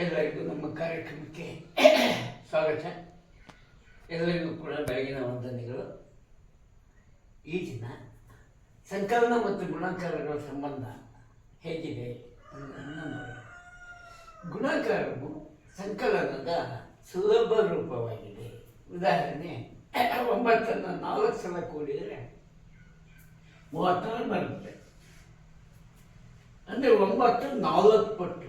ಎಲ್ಲರಿಗೂ ನಮ್ಮ ಕಾರ್ಯಕ್ರಮಕ್ಕೆ ಸ್ವಾಗತ. ಎಲ್ಲರಿಗೂ ಕೂಡ ಬೆಳಗಿನ ವಂದನೆಗಳು. ಈ ದಿನ ಸಂಕಲನ ಮತ್ತು ಗುಣಾಕಾರಗಳ ಸಂಬಂಧ ಹೇಗಿದೆ ಅನ್ನೋದನ್ನು ಗುಣಾಕಾರವು ಸಂಕಲನದ ಸುಲಭ ರೂಪವಾಗಿದೆ. ಉದಾಹರಣೆ, ಒಂಬತ್ತನ್ನು ನಾಲ್ಕು ಸಲ ಕೂಡಿದರೆ ಮೂವತ್ತಾರು ಬರುತ್ತೆ. ಅಂದರೆ ಒಂಬತ್ತು ನಾಲ್ಕು ಪಟ್ಟು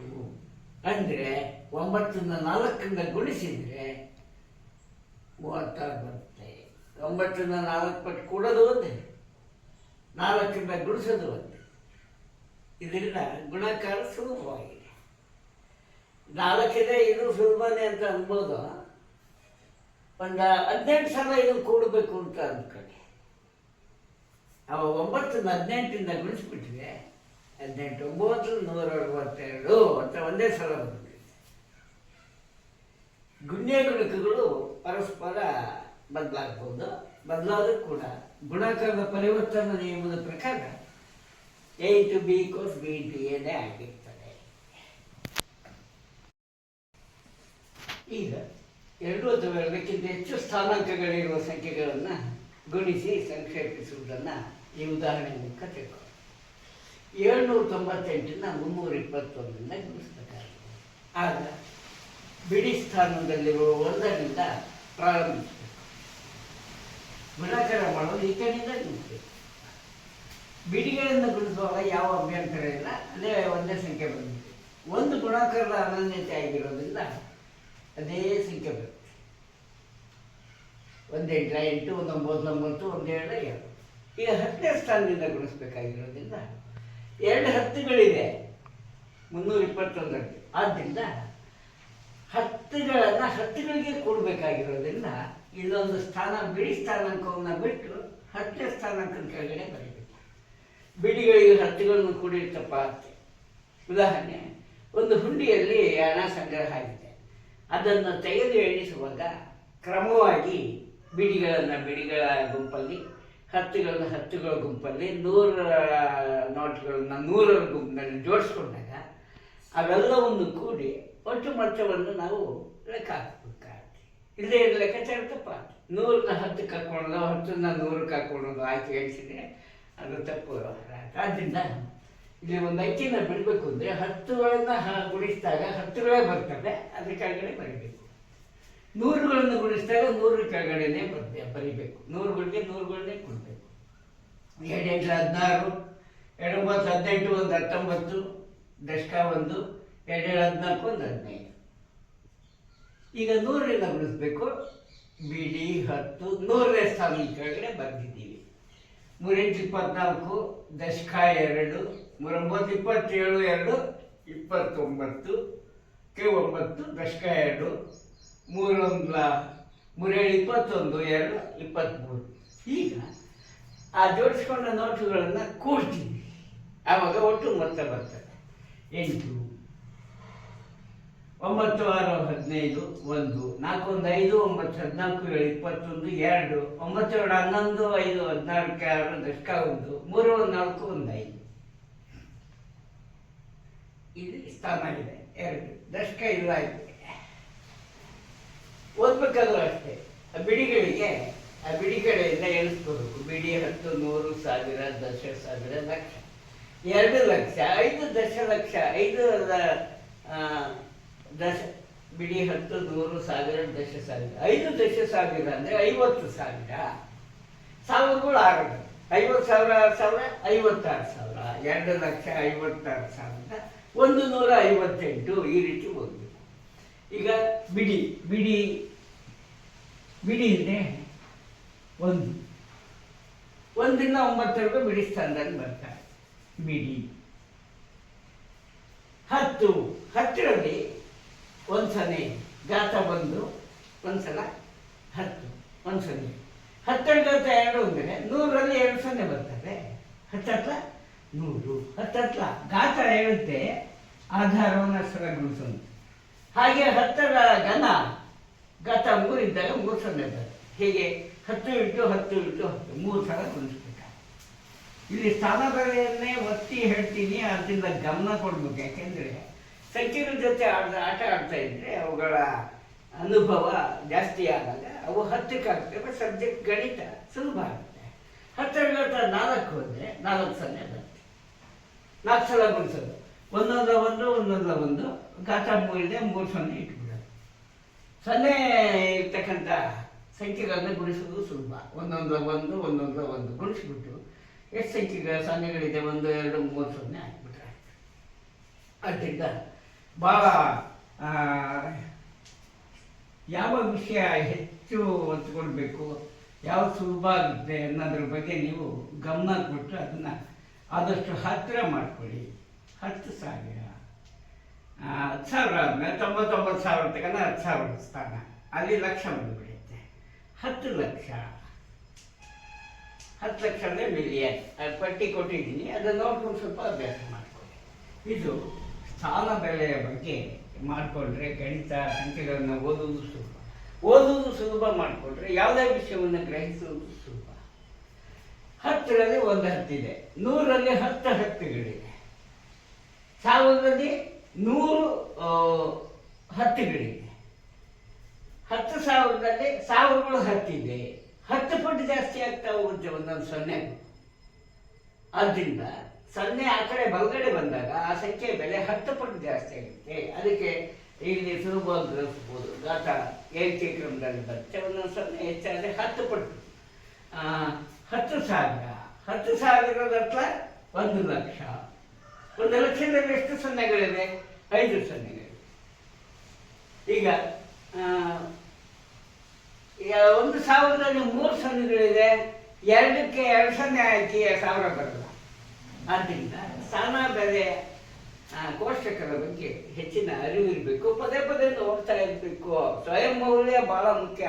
ಅಂದರೆ ಒಂಬತ್ತನ್ನ ನಾಲ್ಕರಿಂದ ಗುಣಿಸಿದರೆ ಮೂವತ್ತಾರು ಬರುತ್ತೆ ಒಂಬತ್ತನ್ನ ನಾಲ್ಕು ಪಟ್ಟು ಕೂಡೋದು ಒಂದೇ ನಾಲ್ಕರಿಂದ ಗುಣಿಸೋದು ಒಂದೇ ಇದರಿಂದ ಗುಣಾಕಾರ ಸುಲಭವಾಗಿದೆ ನಾಲ್ಕಿದೆ ಇದು ಸುಲಭನೇ ಅಂತ ಅನ್ಬೋದು ಒಂದು ಹದಿನೆಂಟು ಸಲ ಇದು ಕೂಡಬೇಕು ಅಂತ ಅಂದ್ಕೊಳ್ಳಿ ಅವ ಒಂಬತ್ತನ್ನ ಹದಿನೆಂಟಿಂದ ಗುಣಿಸ್ಬಿಟ್ರೆ ಹದಿನೆಂಟು ಒಂಬತ್ತು ನೂರ ಅರವತ್ತೆರಡು ಅಂತ ಒಂದೇ ಸಲ ಬಂದಿದೆ. ಗುಣ್ಯ ಗುಣಕಗಳು ಪರಸ್ಪರ ಬದಲಾಗ್ಬೋದು. ಬದಲಾದರೂ ಕೂಡ. ಗುಣಾಕಾರದ ಪರಿವರ್ತನ ನಿಯಮದ ಪ್ರಕಾರ A to B cos B to ಎನೇ ಆಗಿರ್ತದೆ. ಈಗ ಎರಡು ಅಥವಾ ಎರಡಕ್ಕಿಂತ ಹೆಚ್ಚು ಸ್ಥಾನಾಂಕಗಳಿರುವ ಸಂಖ್ಯೆಗಳನ್ನು ಗುಣಿಸಿ ಸಂಕ್ಷೇಪಿಸುವುದನ್ನು ಈ ಉದಾಹರಣೆ ಮೂಲಕ ತಿಳ್ಕೊಳ್ಳಿ ಏಳ್ನೂರ ತೊಂಬತ್ತೆಂಟನ್ನ ಮುನ್ನೂರ ಇಪ್ಪತ್ತೊಂದನ್ನ ಗುಣಿಸಬೇಕಾಗುತ್ತೆ ಆಗ ಬಿಡಿ ಸ್ಥಾನದಲ್ಲಿರುವ ಒಂದರಿಂದ ಪ್ರಾರಂಭಿಸಬೇಕು. ಗುಣಾಕಾರ ಮಾಡೋದು ಈ ಕಡೆಯಿಂದ ಬಿಡಿಗಳಿಂದ ಗುಣಿಸುವಾಗ ಯಾವ ಅಭ್ಯಂತರ ಇಲ್ಲ, ಅದೇ ಒಂದೇ ಸಂಖ್ಯೆ ಬಂದಿದೆ. ಒಂದು ಗುಣಾಕಾರದ ಅನನ್ಯತೆ ಆಗಿರೋದ್ರಿಂದ ಅದೇ ಸಂಖ್ಯೆ ಬರುತ್ತೆ. ಒಂದೆಂಟು, ಎಂಟ, ಒಂದೊಂಬತ್ತು, ಒಂಬತ್ತು ಒಂದೆರಡು ಎರಡು ಈಗ ಹತ್ತನೇ ಸ್ಥಾನದಿಂದ ಗುಣಿಸ್ಬೇಕಾಗಿರೋದ್ರಿಂದ ಎರಡು ಹತ್ತುಗಳಿದೆ. ಮುನ್ನೂರ ಇಪ್ಪತ್ತೊಂದರಲ್ಲಿ. ಆದ್ದರಿಂದ ಹತ್ತುಗಳನ್ನು ಹತ್ತುಗಳಿಗೆ ಕೊಡಬೇಕಾಗಿರೋದ್ರಿಂದ ಇಲ್ಲೊಂದು ಸ್ಥಾನ ಬಿಡಿ ಸ್ಥಾನಾಂಕವನ್ನು ಬಿಟ್ಟು ಹತ್ತನೇ ಸ್ಥಾನಾಂಕದ ಕೆಳಗಡೆ ಬರೀಬೇಕು. ಬಿಡಿಗಳಿಗೆ ಹತ್ತುಗಳನ್ನು ಕೂಡಿರ್ತಪ್ಪ ಅಂತ. ಉದಾಹರಣೆ ಒಂದು ಹುಂಡಿಯಲ್ಲಿ ಹಣ ಸಂಗ್ರಹ ಆಗಿದೆ. ಅದನ್ನು ತೆಗೆದು ಎಣಿಸುವಾಗ ಕ್ರಮವಾಗಿ ಬಿಡಿಗಳನ್ನು ಬಿಡಿಗಳ ಗುಂಪಲ್ಲಿ ಹತ್ತುಗಳನ್ನು ಹತ್ತುಗಳ ಗುಂಪಲ್ಲಿ ನೂರ ನೋಟ್ಗಳನ್ನ ನೂರರ ಗುಂಪಿನಲ್ಲಿ ಜೋಡಿಸ್ಕೊಂಡಾಗ ಅವೆಲ್ಲವನ್ನು ಕೂಡಿ ಒಟ್ಟು ಮೊತ್ತವನ್ನು ನಾವು ಲೆಕ್ಕ ಹಾಕಬೇಕಾಗುತ್ತೆ. ಇಲ್ಲೇ ಲೆಕ್ಕಾಚಾರ ತಪ್ಪ ನೂರನ್ನ ಹತ್ತು ಹಾಕೊಳ್ಳೋದು ಹತ್ತನ್ನ ನೂರಕ್ಕೆ ಹಾಕೊಳ್ಳೋದು ಆಯ್ತು ಹೇಳ್ತೀನಿ ಅದು ತಪ್ಪು. ಆದ್ದರಿಂದ ಇಲ್ಲಿ ಒಂದು ಅಂಕಿನ ಬಿಡಬೇಕು ಅಂದರೆ ಹತ್ತುಗಳನ್ನು ಗುಡಿಸಿದಾಗ ಹತ್ತುಗಳೇ ಬರ್ತದೆ ಅದ್ರ ಕೆಳಗಡೆ ಬರೀಬೇಕು. ನೂರುಗಳನ್ನು ಗುಣಿಸಿದಾಗ ನೂರು ಕೆಳಗಡೆನೆ ಬರ್ಬೇ ಬರೀಬೇಕು. ನೂರುಗಳಿಗೆ ನೂರುಗಳನ್ನೇ ಕೊಡಬೇಕು. ಎರಡೆಂಟು ಹದಿನಾರು ಎರಡು ಒಂಬತ್ತು ಹದಿನೆಂಟು, ಒಂದು ಹತ್ತೊಂಬತ್ತು, ದಶಕ ಒಂದು ಎರಡೆರಡು ಹದಿನಾಲ್ಕು, ಒಂದು ಹದಿನೈದು. ಈಗ ನೂರರಿಂದ ಗುಣಿಸ್ಬೇಕು. ಬಿಡಿ, ಹತ್ತು, ನೂರನೇ ಸ್ಥಾನದ ಕೆಳಗಡೆ ಬರೆದಿದ್ದೀವಿ. ಮೂರೆಂಟು ಇಪ್ಪತ್ನಾಲ್ಕು, ದಶಕ ಎರಡು, ಮೂರೊಂಬತ್ತು ಇಪ್ಪತ್ತೇಳು, ಎರಡು, ಇಪ್ಪತ್ತೊಂಬತ್ತು, ಕೆ ಒಂಬತ್ತು, ದಶಕ ಎರಡು. ಮೂರೊಂದ ಮೂರೇಳು ಇಪ್ಪತ್ತೊಂದು, ಎರಡು ಇಪ್ಪತ್ತ್ಮೂರು ಈಗ ಆ ಜೋಡಿಸ್ಕೊಂಡ ನೋಟುಗಳನ್ನು ಕೂಡ್ತೀವಿ ಆವಾಗ ಒಟ್ಟು ಮೊತ್ತ ಬರ್ತದೆ. ಎಂಟು, ಒಂಬತ್ತು, ಆರು, ಹದಿನೈದು, ಒಂದು, ನಾಲ್ಕು, ಒಂದು, ಐದು, ಒಂಬತ್ತು, ಹದಿನಾಲ್ಕು, ಏಳು, ಇಪ್ಪತ್ತೊಂದು, ಎರಡು, ಒಂಬತ್ತು, ಎರಡು, ಹನ್ನೊಂದು, ಐದು, ಹದಿನಾಲ್ಕು, ಆರು, ದಶಕ, ಒಂದು, ಮೂರು, ಒಂದು, ನಾಲ್ಕು, ಒಂದು, ಐದು. ಇದು ಸ್ಥಾನ ಇದೆ. ಎರಡು, ದಶಕ ಇಲ್ಲ ಇದೆ ಓದ್ಬೇಕಾದ್ರೂ ಅಷ್ಟೇ. ಆ ಬಿಡಿಗಳಿಗೆ, ಆ ಬಿಡಿ ಕಡೆಯಿಂದ ಎಣಿಸ್ಕೋಬೇಕು ಬಿಡಿ ಹತ್ತು, ನೂರು ಸಾವಿರ, ದಶ ಸಾವಿರ ಲಕ್ಷ. ಎರಡು ಲಕ್ಷ, ಐದು ದಶ ಲಕ್ಷ ಐದು ದಶ, ಬಿಡಿ ಹತ್ತು, ನೂರು ಸಾವಿರ, ದಶ ಸಾವಿರ. ಐದು ದಶ ಸಾವಿರ ಅಂದರೆ ಐವತ್ತು ಸಾವಿರ. ಸಾವಿರಗಳು ಆರು ಐವತ್ತು ಸಾವಿರ, ಆರು ಸಾವಿರ, ಐವತ್ತಾರು ಸಾವಿರ. ಎರಡು ಲಕ್ಷ ಐವತ್ತಾರು ಸಾವಿರ. ಒಂದು ನೂರ ಐವತ್ತೆಂಟು ಈ ರೀತಿ ಓದಬೇಕು ಈಗ ಬಿಡಿ ಬಿಡಿ ಬಿಡಿ ಇದೆ. ಒಂದು. ಒಂದರಿಂದ ಒಂಬತ್ತರವರೆಗೂ ಬಿಡಿ ಸ್ಥಾನದಲ್ಲಿ ಬರ್ತಾರೆ ಬಿಡಿ. ಹತ್ತು. ಹತ್ತರಲ್ಲಿ ಒಂದ್ಸಲ ಗಾತ ಬಂದು ಒಂದ್ಸಲ ಹತ್ತು, ಒಂದ್ಸಲ ಹತ್ತರ ಗಾತ ಎರಡು ಅಂದರೆ ನೂರರಲ್ಲಿ ಎರಡು ಸೊನ್ನೆ ಬರ್ತದೆ. ಹತ್ತತ್ಲ ನೂರು. ಹತ್ತತ್ಲ ಗಾತ ಹೇಳುತ್ತೆ, ಆಧಾರವನ್ನು ಸರಗೊಳಿಸುವಂತೆ ಹಾಗೆ ಹತ್ತರ ಘನ ಗತ ಮೂರಿದ್ದಾಗ ಮೂರು ಸೊನ್ನೆ ಬರುತ್ತೆ ಹೀಗೆ? ಹತ್ತು ಇಟ್ಟು ಹತ್ತು ಇಟ್ಟು ಹತ್ತು, ಮೂರು ಸಲ ಗುಣಿಸ್ಬೇಕು? ಇಲ್ಲಿ ಸ್ಥಾನದಲ್ಲೇ ಒತ್ತಿ ಹೇಳ್ತೀನಿ, ಅದರಿಂದ ಗಮನ ಕೊಡ್ಬೇಕು. ಯಾಕೆಂದರೆ ಸಂಕೀರ್ಣ ಜೊತೆ ಆಡ್ದ, ಆಟ ಆಡ್ತಾ ಇದ್ದರೆ ಅವುಗಳ ಅನುಭವ ಜಾಸ್ತಿ ಆದಾಗ ಅವು ಹತ್ತಕ್ಕೆ ಆಗ್ತವೆ ಸಬ್ಜೆಕ್ಟ್ ಗಣಿತ ಸುಲಭ ಆಗುತ್ತೆ. ಹತ್ತರ ನಾಲ್ಕು ಹೋದರೆ ನಾಲ್ಕು ಸೊನ್ನೆ ಬರುತ್ತೆ ನಾಲ್ಕು ಸಲ ಗುಣಿಸೋದು. ಒಂದೊಂದ ಒಂದು ಒಂದೊಂದ ಒಂದು. ಗಾತ ಮೂರಿದೆ ಮೂರು ಸೊನ್ನೆ ಇಟ್ಬಿಡೋದು ಸೊನ್ನೆ ಇರ್ತಕ್ಕಂಥ ಸಂಖ್ಯೆಗಳನ್ನ ಗುಣಿಸೋದು ಸುಲಭ. ಒಂದೊಂದ್ರ ಒಂದು ಒಂದೊಂದ್ರ ಒಂದು ಗುಣಿಸ್ಬಿಟ್ಟು ಎಷ್ಟು ಸಂಖ್ಯೆಗಳ ಸೊನ್ನೆಗಳಿದೆ? ಒಂದು, ಎರಡು, ಮೂರು ಸೊನ್ನೆ ಹಾಕ್ಬಿಟ್ರೆ ಅದರಿಂದ ಭಾಳ ಯಾವ ವಿಷಯ ಹೆಚ್ಚು ಹಂಚ್ಕೊಳ್ಬೇಕು ಯಾವ ಸುಲಭ ಆಗುತ್ತೆ ಅನ್ನೋದ್ರ ಬಗ್ಗೆ ನೀವು ಗಮನ ಕೊಟ್ಟು ಅದನ್ನು ಆದಷ್ಟು ಹತ್ತಿರ ಮಾಡ್ಕೊಳ್ಳಿ. ಹತ್ತು ಸಾವಿರ. ಹತ್ತು ಸಾವಿರ ಆದಮೇಲೆ ತೊಂಬತ್ತೊಂಬತ್ತು ಸಾವಿರ ತಗೊಂಡು ಹತ್ತು ಸಾವಿರ ಸ್ಥಾನ. ಅಲ್ಲಿ ಲಕ್ಷ ಬಂದುಬಿಡುತ್ತೆ ಹತ್ತು ಲಕ್ಷ. ಹತ್ತು ಲಕ್ಷ ಅಂದರೆ ಮಿಲಿಯನ್ ಅದು ಪಟ್ಟಿ ಕೊಟ್ಟಿದ್ದೀನಿ. ಅದನ್ನು ನೋಡ್ಕೊಂಡು ಸ್ವಲ್ಪ ಅಭ್ಯಾಸ ಮಾಡ್ಕೊಳ್ಳಿ. ಇದು ಸಾಲ ಬೆಲೆಯ ಬಗ್ಗೆ ಮಾಡಿಕೊಂಡ್ರೆ ಗಣಿತ ಸಂಖ್ಯೆಗಳನ್ನು ಓದುವುದು ಸುಲಭ. ಓದುವುದು ಸುಲಭ ಮಾಡಿಕೊಂಡ್ರೆ ಯಾವುದೇ ವಿಷಯವನ್ನು ಗ್ರಹಿಸುವುದು ಸುಲಭ. ಹತ್ತರಲ್ಲಿ ಒಂದು ಹತ್ತಿದೆ. ನೂರಲ್ಲಿ ಹತ್ತು ಹತ್ತುಗಳಿದೆ. ಸಾವಿರದಲ್ಲಿ ನೂರು ಹತ್ತುಗಳಿದೆ. ಹತ್ತು ಸಾವಿರದಲ್ಲಿ ಸಾವಿರಗಳು ಹತ್ತಿದೆ. ಹತ್ತು ಪಟ್ಟು ಜಾಸ್ತಿ ಆಗ್ತಾ ಹೋಗುತ್ತೆ ಒಂದೊಂದು ಸೊನ್ನೆ ಆದ್ದರಿಂದ ಸೊನ್ನೆ ಆ ಕಡೆ ಬಲಗಡೆ ಬಂದಾಗ ಆ ಸಂಖ್ಯೆ ಬೆಲೆ ಹತ್ತು ಪಟ್ಟು ಜಾಸ್ತಿ ಆಗುತ್ತೆ. ಅದಕ್ಕೆ ಇಲ್ಲಿ ಸುಲಭವಾಗಿ ಗ್ರಹಿಸ್ಬೋದು ಗಾತ ಏರಿಕೆ ಕ್ರಮದಲ್ಲಿ ಬರುತ್ತೆ ಒಂದೊಂದು ಸೊನ್ನೆ ಹೆಚ್ಚಾದರೆ ಹತ್ತು ಪಟ್ಟು. ಹತ್ತು ಸಾವಿರ. ಹತ್ತು ಸಾವಿರದ ಹತ್ರ ಒಂದು ಲಕ್ಷ. ಒಂದು ಲಕ್ಷದಲ್ಲಿ ಎಷ್ಟು ಸೊನ್ನೆಗಳಿವೆ? ಐದು ಸೊನ್ನೆಗಳಿವೆ. ಈಗ ಒಂದು ಸಾವಿರದಲ್ಲಿ ಮೂರು ಸೊನ್ನೆಗಳಿದೆ, ಎರಡಕ್ಕೆ ಎರಡು ಸೊನ್ನೆ ಹಾಕಿ ಸಾವಿರ ಬರಲ್ಲ. ಆದ್ದರಿಂದ ಸ್ಥಾನ ಬೆಲೆ ಕೋಷ್ಟಕರ ಬಗ್ಗೆ ಹೆಚ್ಚಿನ ಅರಿವು ಇರಬೇಕು, ಪದೇ ಪದೇ ನೋಡ್ತಾ ಇರಬೇಕು. ಸ್ವಯಂ ಮೌಲ್ಯ ಬಹಳ ಮುಖ್ಯ.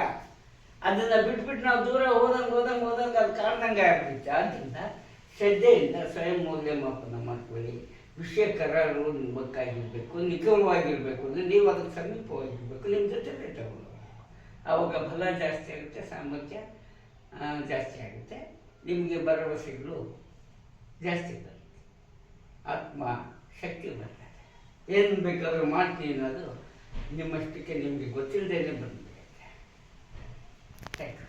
ಅದನ್ನ ಬಿಟ್ಬಿಟ್ಟು ನಾವು ದೂರ ಹೋದಂಗೆ ಹೋದಂಗೆ ಹೋದಂಗೆ ಅದು ಕಾರಣಂಗೆ ಆಗ್ಬಿಡುತ್ತೆ. ಆದ್ದರಿಂದ ಶ್ರದ್ಧೆಯಿಂದ ಸ್ವಯಂ ಮೌಲ್ಯಮಾಪನ ಮಾಡ್ಕೊಳ್ಳಿ. ವಿಷಯ ಕರಾರು ನಿಮ್ಮಕ್ಕಾಗಿರಬೇಕು, ನಿಖರವಾಗಿರಬೇಕು ಅಂದರೆ ನೀವು ಅದಕ್ಕೆ ಸಮೀಪವಾಗಿರಬೇಕು, ನಿಮ್ಮ ಜೊತೆಲೇ ತಗೊಂಡು ಆವಾಗ ಫಲ ಜಾಸ್ತಿ ಆಗುತ್ತೆ, ಸಾಮರ್ಥ್ಯ ಜಾಸ್ತಿ ಆಗುತ್ತೆ. ನಿಮಗೆ ಭರವಸೆಗಳು ಜಾಸ್ತಿ ಬರುತ್ತೆ. ಆತ್ಮ ಶಕ್ತಿ ಬರ್ತದೆ. ಏನು ಬೇಕಾದರೂ ಮಾಡ್ತೀನಿ ಅನ್ನೋದು ನಿಮ್ಮಷ್ಟಕ್ಕೆ ನಿಮಗೆ ಗೊತ್ತಿಲ್ಲದೇ ಬಂದು ಥ್ಯಾಂಕ್